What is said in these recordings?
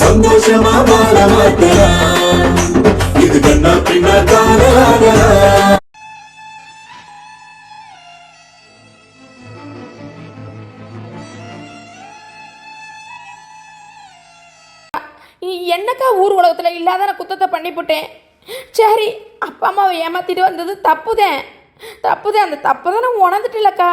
சந்தோஷமா வாழ மாட்டலாம் இது கண்ணா பின்னா காதலாகலாம் என்னக்கா ஊர் உலகத்தில் இல்லாத நான் குத்தத்தை பண்ணிவிட்டேன் சரி அப்பா அம்மாவை ஏமாத்திட்டு வந்தது தப்புதேன் தப்புதே அந்த தப்பு தான் நான் உணர்ந்துட்டில்லக்கா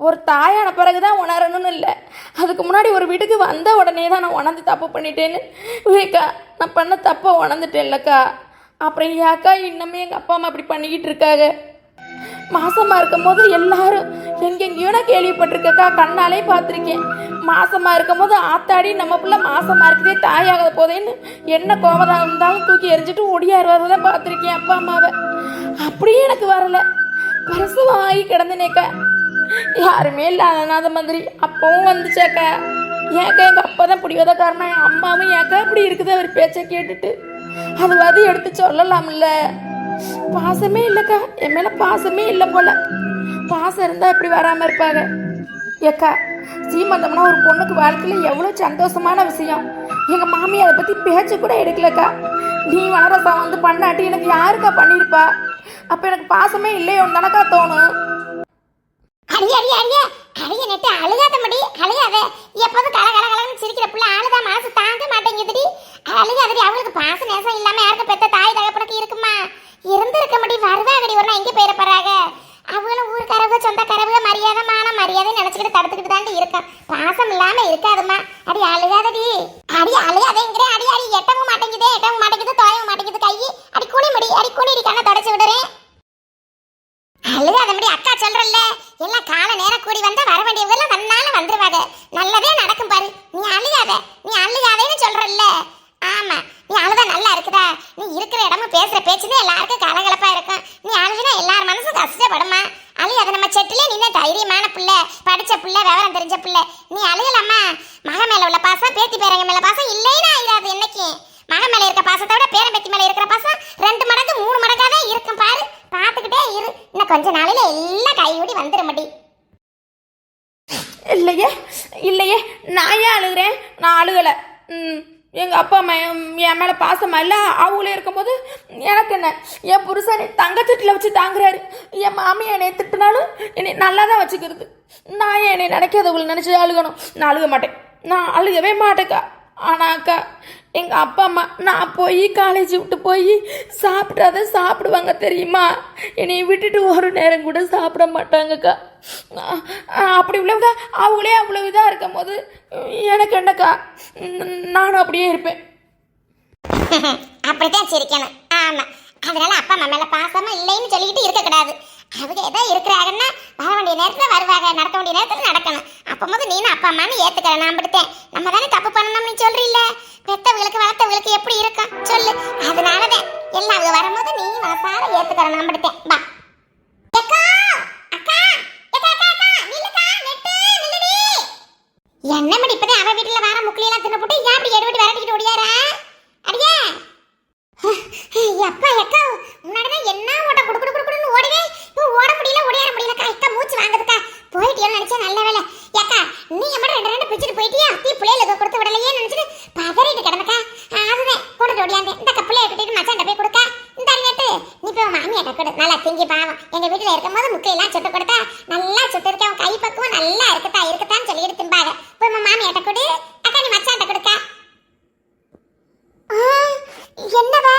ஒரு தாயான பிறகு தான் உணரணும்னு இல்லை. அதுக்கு முன்னாடி ஒரு வீட்டுக்கு வந்த உடனே தான் நான் உணர்ந்து தப்பு பண்ணிட்டேன்னு. விவேக்கா நான் பண்ண தப்பை உணர்ந்துட்டேன் இல்லைக்கா அப்புறம் ஏக்கா இன்னுமே எங்கள் அப்பா அம்மா அப்படி பண்ணிக்கிட்டு இருக்காங்க. இருக்கும் போது எல்லாரும் எங்கெங்கேயோ நான் கேள்விப்பட்டிருக்கக்கா கண்ணாலே பார்த்துருக்கேன். மாசமாக இருக்கும் போது ஆத்தாடி நம்ம பிள்ளை மாசமாக இருக்குதே தாயாகாத போதேன்னு என்ன கோபதா இருந்தாலும் தூக்கி எரிஞ்சிட்டு ஒடியாருவதை தான் பார்த்துருக்கேன் அப்பா அம்மாவை. அப்படியே எனக்கு வரல. பிரசவம் ஆகி யாருமே இல்லாத மாதிரி அப்பவும் வந்துச்சாக்கா. ஏக்க எங்கள் அப்பா தான் பிடிவாத காரணம் என் அம்மாவும் ஏக்க இப்படி இருக்குது? அவர் பேச்சை கேட்டுட்டு. அது வந்து எடுத்து சொல்லலாம்ல. பாசமே இல்லைக்கா. என் மேல பாசமே இல்லை போல. பாசம் இருந்தா இப்படி வராம இருப்பாங்க ஏக்கா சீமந்தம்னா ஒரு பொண்ணுக்கு வாழ்க்கையில எவ்வளவு சந்தோஷமான விஷயம். எங்க மாமி அதை பத்தி பேச்சு கூட எடுக்கலக்கா. நீ வளரசா வந்து பண்ணாட்டி எனக்கு யாருக்கா பண்ணிருப்பா? அப்ப எனக்கு பாசமே இல்லையோன்னு தானக்கா தோணும். அடியே அடியே அடியே. அடியே நெட்டு அழுகாத மடி. அழுகாத. எப்போதும் கல கல கலன்னு சிரிக்கிற பிள்ளை அழுதா மனசு தாங்க மாட்டேங்குதுடி. அழுகாதடி. அவளுக்கு பாச நேசம் இல்லாம யாருக்கும் பெத்த தாய் தகப்பனுக்கு இருக்குமா? இருந்திருக்க முடி. வருவாங்கடி. ஒரு எங்க போயிட போறாங்க அவங்களும் ஊருக்காரவங்க சொந்தக்காரவங்க மரியாதை மான மரியாதை நினைச்சுக்கிட்டு தடுத்துக்கிட்டு தாண்டி பாசம் இல்லாம இருக்காதுமா அடி அழுகாதடி. அடி அழுகாதேங்கிற அடி அடி. எட்டவும் மாட்டேங்குது எட்டவும் மாட்டேங்குது தொலைவும் மாட்டேங்குது கை. அடி குனி முடி அடி குனிடி கண்ணை தொடச்சு விடுறேன் அழுகாத முடி அக்கா சொல்றல்ல. எல்லாம் கால நேரம் கூடி வந்தா வர வேண்டியவங்க எல்லாம் தன்னால வந்துருவாங்க. நல்லதே நடக்கும் பாரு. நீ அழுகாத. நீ அழுகாதேன்னு சொல்றல்ல. ஆமா நீ அழுதா நல்லா இருக்குதா? நீ இருக்கிற இடமும் பேசுற பேச்சுதான் எல்லாருக்கும் கலகலப்பா இருக்கும். நீ அழுதுனா எல்லார் மனசும் கஷ்டப்படுமா? அழுகாத நம்ம செட்டிலே நீ தான் தைரியமான பிள்ளை படிச்ச பிள்ளை விவரம் தெரிஞ்ச பிள்ளை. நீ அழுகலாமா? மக மேல உள்ள பாசம் பேத்தி பேரங்க மேல பாசம் இல்லைன்னா ஆயிடாது என்னைக்கு? மக மேல இருக்க பாசத்தை விட பேரன் பேத்தி மேல இருக்கிற பாசம் ரெண்டு மடங்கு மூணு மடங்கா தான் இருக்கும் பாரு. பார்த்துக்கிட்டே இரு. இன்னும் கொஞ்ச நாளையில எல்லாம் கையோடி வந்துட மாட்டி இல்லையே இல்லையே நான் ஏன் அழுகிறேன்? நான் அழுகலை. ம். எங்கள் அப்பா அம்மா என் என் மேலே பாசமாக இல்லை. அவங்களே இருக்கும்போது எனக்கு என்ன? என் புருஷன் தங்கச்சட்டில் வச்சு தாங்குறாரு. என் மாமி என்னை திட்டுனாலும் என்னை நல்லா தான் வச்சுக்கிறது. நான் ஏன் என்னை நினைக்காதவங்களை நினச்சி அழுகணும்? நான் அழுக மாட்டேன். நான் அழுகவே மாட்டேக்கா ஆனாக்கா எங்கள் அப்பா அம்மா நான் போய் காலேஜ் விட்டு போய் சாப்பிட்டாதான் சாப்பிடுவாங்க தெரியுமா? என்னை விட்டுட்டு ஒரு நேரம் கூட சாப்பிட மாட்டாங்கக்கா. அப்படி உள்ளவங்க அவங்களே அவ்வளோ இதாக இருக்கும் போது எனக்கு என்னக்கா நானும் அப்படியே இருப்பேன். அப்படித்தான் சிரிக்கணும். ஆமா. அதனால அப்பா அம்மா மேல பாசமா இல்லைன்னு சொல்லிக்கிட்டு இருக்க கூடாது அவங்க ஏதோ இருக்கிறாங்கன்னா வர வேண்டிய நேரத்தில் வருவாங்க. நடக்க வேண்டிய நேரத்தில் நடக்கணும். அப்போது நீனும் அப்பா அம்மான்னு ஏத்துக்கிற நான் படுத்தேன் நம்ம தானே தப்பு பண்ணணும்னு சொல்றீல்ல? பெத்தவங்களுக்கு வளர்த்தவங்களுக்கு எப்படி இருக்கும்? சொல்லு. அதனால தான் எல்லாம் அவங்க வரும்போது நீ மனசார ஏத்துக்கிற நான் படுத்தேன் பா அக்கா! அக்கா! என்ன மடி இப்பதான் அவ வீட்டுல வர முக்கிலாம் தின்னு போட்டு ஏன் அப்படி எடுபடி விரட்டிக்கிட்டு ஓடியாரா? அடியே! எப்பா எக்கா முன்னாடிதான் என்ன ஓட்ட குடு குடு குடுன்னு ஓடுவேன் இப்போ ஓட முடியல ஓடியார முடியலக்கா எக்கா மூச்சு வாங்குதுக்கா. போயிட்டியோன்னு நினைச்சா நல்ல வேலை ஏக்கா நீ எம்மட ரெண்டு ரெண்டு பிடிச்சிட்டு போயிட்டியா? தீ பிள்ளைகளுக்கு கொடுத்து விடலையே நினைச்சிட்டு பதறிட்டு கிடந்தக்கா. அதுதான் போட்டுட்டு ஓடியாந்தேன். இந்த கப்பிள்ளைய கட்டிட்டு மச்சான் போய் கொடுக்கா இந்த நட்டு நீ போய் மாமியாட்ட கொடு நல்லா திங்கி பாவம். எங்க வீட்டுல இருக்கும்போது முக்கையெல்லாம் சுட்டு கொடுத்தா நல்லா சுட்டு இருக்கேன் கை பக்குவம் நல்லா இருக்குதா? இருக்குதான்னு சொல்லிட்டு திம்பாங்க போய் உன் மாமியாட்ட கொடு அக்கா நீ மச்சான்ட்ட கொடுக்கா ஆ, என்னவா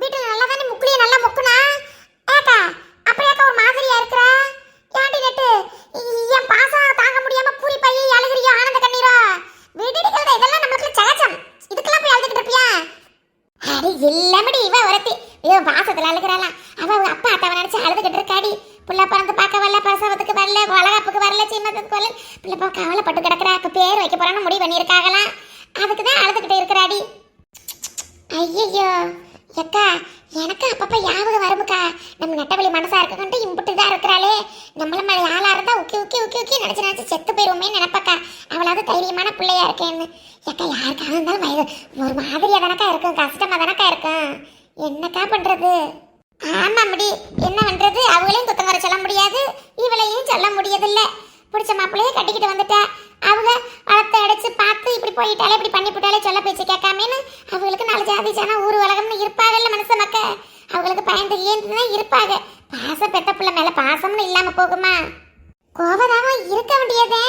வீட்டுல நல்லா தானே முக்குலிய நல்லா முக்குனா ஏக்கா அப்புறம் ஏக்கா ஒரு மாதிரியா இருக்கிறா ஏன்டி நெட்டு என் பாசம் தாங்க முடியாம பூரி பைய அழுகிறியோ ஆனந்த கண்ணீரோ விடுடிக்கிறத இதெல்லாம் நமக்கு சகஜம் இதுக்கெல்லாம் போய் அழுதுகிட்டு இருப்பியா அடி இல்லமடி இவ ஒருத்தி இவ பாசத்துல அழுகிறாளாம் அவ அவங்க அப்பா அத்தாவை நினைச்சு அழுதுகிட்டு இருக்காடி புள்ள பிறந்து பார்க்க வரல பிரசவத்துக்கு வரல வளகாப்புக்கு வரல சீமத்துக்கு வரல பிள்ளை பார்க்க கவலைப்பட்டு கிடக்குறா இப்ப பேர் வைக்க போறான்னு முடிவு பண்ணியிருக்காங்களாம் அதுக்கு தான் அழுதுகிட்டு இருக்கிறாடி ஐயையோ. எக்கா எனக்கு அப்பப்போ ஞாபகம் வருமுக்கா. நம்ம நெட்டவழி மனசா இருக்கட்டு இம்புட்டு தான் இருக்கிறாளே. நம்மள மாதிரி ஆளா இருந்தா உக்கி உக்கி உக்கி உக்கி நினைச்சு நினைச்சு செத்து போயிருவோமே நினைப்பக்கா. அவளாவது தைரியமான பிள்ளையா இருக்கேன்னு. எக்கா யாருக்காக இருந்தாலும் வயது ஒரு மாதிரியா தானக்கா இருக்கும். கஷ்டமா தானக்கா இருக்கும். என்னக்கா பண்றது? ஆமா முடி. என்ன பண்றது? அவங்களையும் குத்தம் வர சொல்ல முடியாது. இவளையும் பிடிச்ச மாப்பிள்ளையே கட்டிக்கிட்டு வந்துட்டா. அவங்க வளர்த்து அடைச்சு பார்த்து இப்படி போயிட்டாலே இப்படி பண்ணி போட்டாலே சொல்ல பேச்சு கேட்காமேன்னு அவங்களுக்கு ஊர் உலகம்னு இருப்பாங்கல்ல மனசு மக்க அவங்களுக்கு பயந்து ஏந்து தான் இருப்பாங்க பாசம் பெத்த பிள்ளை மேல பாசம்னு இல்லாம போகுமா? கோபதாமம் இருக்க வேண்டியதே.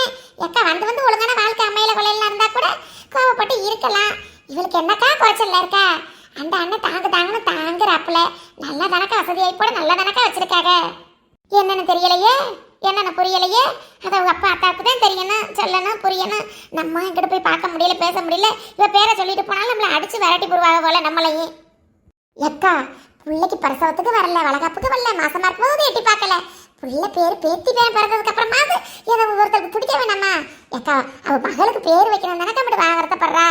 எக்கா வந்து வந்து ஒழுங்கான வாழ்க்கை அமையில கொலையில இருந்தா கூட கோவப்பட்டு இருக்கலாம். இவளுக்கு என்னக்கா குறைச்சல்ல இருக்கா? அந்த அண்ணன் தாங்க தாங்கன்னு தாங்குறாப்புல. நல்லா தானக்கா வசதியாய் போட நல்லா தானக்கா வச்சிருக்காங்க என்னன்னு தெரியலையே? என்னென்ன புரியலையே? அது அவங்க அப்பா அத்தாவுக்கு தான் தெரியணும் சொல்லணும் புரியணும். நம்ம எங்கிட்ட போய் பார்க்க முடியல பேச முடியல. இவ பேரை சொல்லிட்டு போனாலும் நம்மளை அடிச்சு விரட்டி போடுவாங்க போல நம்மளையும் எக்கா பிள்ளைக்கு பிரசவத்துக்கு வரல வளகாப்புக்கு வரல மாசமா இருக்கும்போது எட்டி பார்க்கல. பிள்ளை பேர் பேத்தி பேர் பிறந்ததுக்கு அப்புறமாவது ஏதோ ஒருத்தருக்கு பிடிக்க வேணாமா? எக்கா அவ மகளுக்கு பேர் வைக்கணும் தானக்கா மட்டும் வருத்தப்படுறா?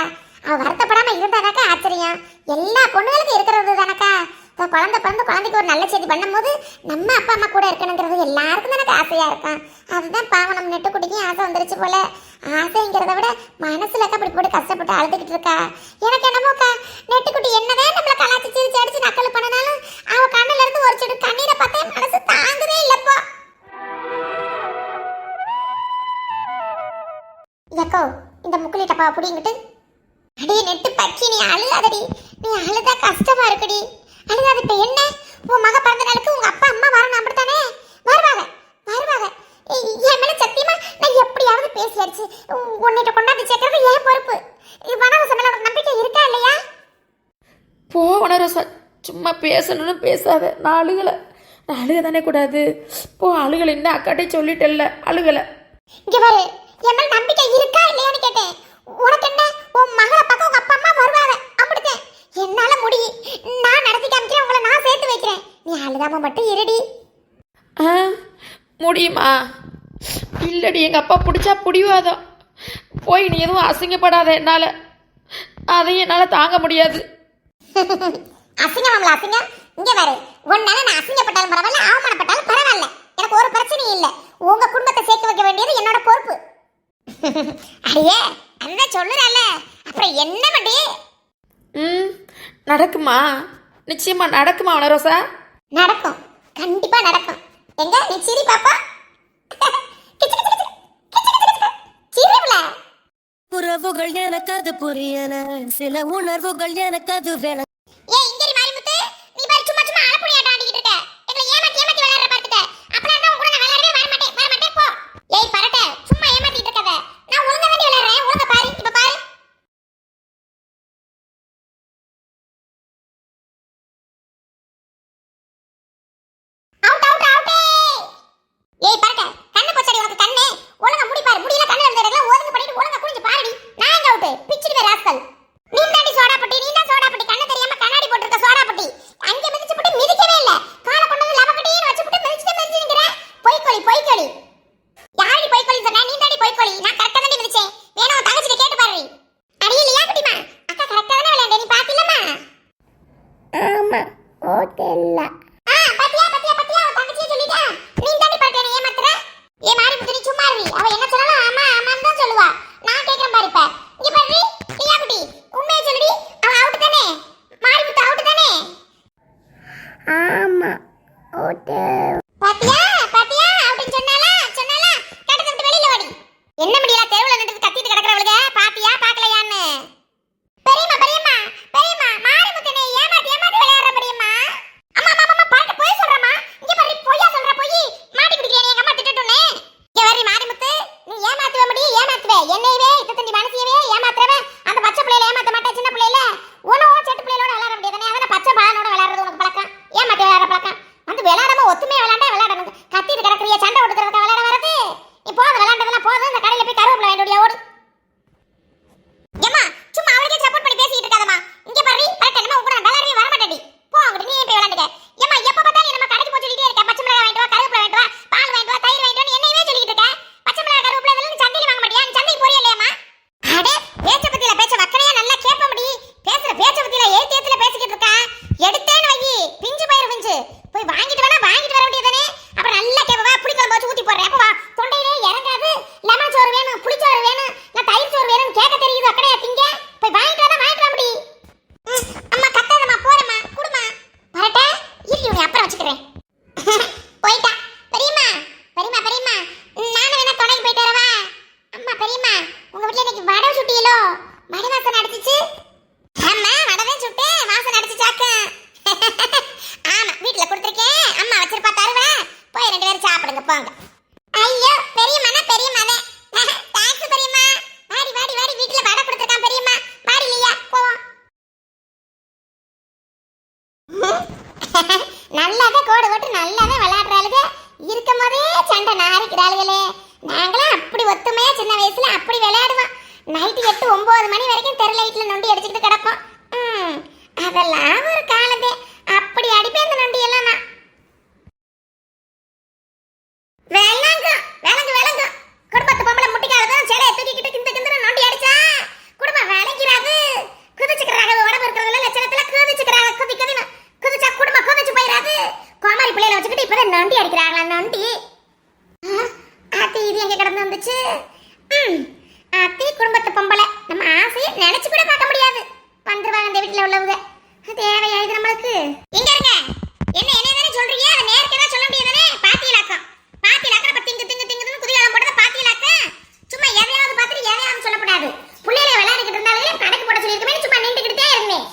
அவ வருத்தப்படாம இருந்தாதாக்கா ஆச்சரியம். எல்லா பொண்ணுகளுக்கும் இருக்கிறது தானக்கா? குழந்தை பிறந்து குழந்தைக்கு ஒரு நல்ல செய்தி பண்ணும்போது நம்ம அப்பா அம்மா கூட இருக்கணுங்கிறது எல்லாருக்கும் எனக்கு ஆசையாக இருக்கும். அதுதான் பாவம் நம்ம நெட்டு ஆசை வந்துருச்சு போல. ஆசைங்கிறத விட மனசில் அப்படி போட்டு கஷ்டப்பட்டு அழுதுகிட்டு இருக்கா? எனக்கு என்னமோக்கா நெட்டுக்குட்டி என்னதான் நம்மளை கலாச்சி சிரிச்சு அடிச்சு நக்கல் பண்ணனாலும் அவள் கண்ணில் இருந்து ஒரு செடி கண்ணீரை பார்த்தா மனசு தாங்கவே இல்லைப்பா எக்கோ இந்த முக்குலி டப்பா புடிங்கிட்டு. அடி நெட்டு பச்சி நீ அழுதாதடி நீ அழுதா கஷ்டமா இருக்குடி. அழுகாத இப்ப என்ன? உன் மக பிறந்த நாளுக்கு உங்க அப்பா அம்மா வரணும் அப்படித்தானே? வருவாங்க வருவாங்க. ஏய், என் மேல சத்தியமா நான் எப்படியாவது பேசி அடிச்சு உன்- உன்னிட்ட கொண்டாந்து சேர்க்கறது ஏன் பொறுப்பு. இது வனவாசம் மேல நம்பிக்கை இருக்கா இல்லையா? போன ரோசா சும்மா பேசணும்னு பேசாத. நான் அழுகலை. நான் அழுக தானே கூடாது. போ அழுகலை. இன்னும் அக்காட்டே சொல்லிட்டேல்ல அழுகலை. இங்க பாரு என் மேல நம்பிக்கை இருக்கா இல்லையான்னு கேட்டேன். உனக்கு என்ன? உன் மகளை பார்க்க உங்க அப்பா அம்மா வருவாங்க அப்படித்தேன். என்னால முடியும் நான் நடத்தி காமிக்கிறேன் உங்களை நான் சேர்த்து வைக்கிறேன். நீ அழுதாம மட்டும் இருடி. ஆ முடியுமா? இல்லடி எங்கள் அப்பா பிடிச்சா பிடிவாதம் போய் நீ எதுவும் அசிங்கப்படாத என்னால். அதையும் என்னால் தாங்க முடியாது. அசிங்கமாம்ல அசிங்கம் இங்க பாரு. உன்னால நான் அசிங்கப்பட்டாலும் பரவாயில்ல அவமானப்பட்டாலும் பரவாயில்ல. எனக்கு ஒரு பிரச்சனையும் இல்ல. உங்க குடும்பத்தை சேர்த்து வைக்க வேண்டியது என்னோட பொறுப்பு. அடியே அண்ணன் சொல்லுறல்ல அப்புறம் என்ன பண்ணி ம் நடக்குமா? நிச்சயமா நடக்குமா வனரோசா நடக்கும். கண்டிப்பா நடக்கும். எங்க? நீ சிரி பாப்பா. கிச்சு, கிச்சு, கிச்சு. கிச்சு, கிச்சு, கிச்சு. சிரிப்புல. உறவுகள் எனக்கு அது புரியல. சில உணர்வுகள் எனக்கு அது வேண மாறிக்கிறாளுகளே நாங்களாம் அப்படி ஒத்துமையா சின்ன வயசுல அப்படி விளையாடுவோம். நைட்டு எட்டு ஒன்பது மணி வரைக்கும் தெருல வீட்டில் நொண்டி அடிச்சுக்கிட்டு கிடப்போம். அதெல்லாம் ஒரு காலத்தே போச்சு குடும்பத்து பொம்பளை. நம்ம ஆசையை நினைச்சு கூட பார்க்க முடியாது. வந்துருவாங்க அந்த வீட்டில் உள்ளவங்க. தேவையா இது நம்மளுக்கு. எங்க இருங்க. என்ன என்ன தானே சொல்றீங்க? அதை நேரத்தை தான் சொல்ல முடியாது தானே? பாத்தியலாக்கம். பாத்தியலாக்கம் நம்ம திங்கு திங்கு திங்குன்னு குதிகாலம் போட்டதை பாத்தியலாக்கம். சும்மா எதையாவது பார்த்துட்டு எதையாவது சொல்லக்கூடாது. பிள்ளைகளை விளையாடிக்கிட்டு இருந்தாலே கணக்கு போட சொல்லியிருக்கமே சும்மா நின்றுக்கிட்டே இருந்தேன்.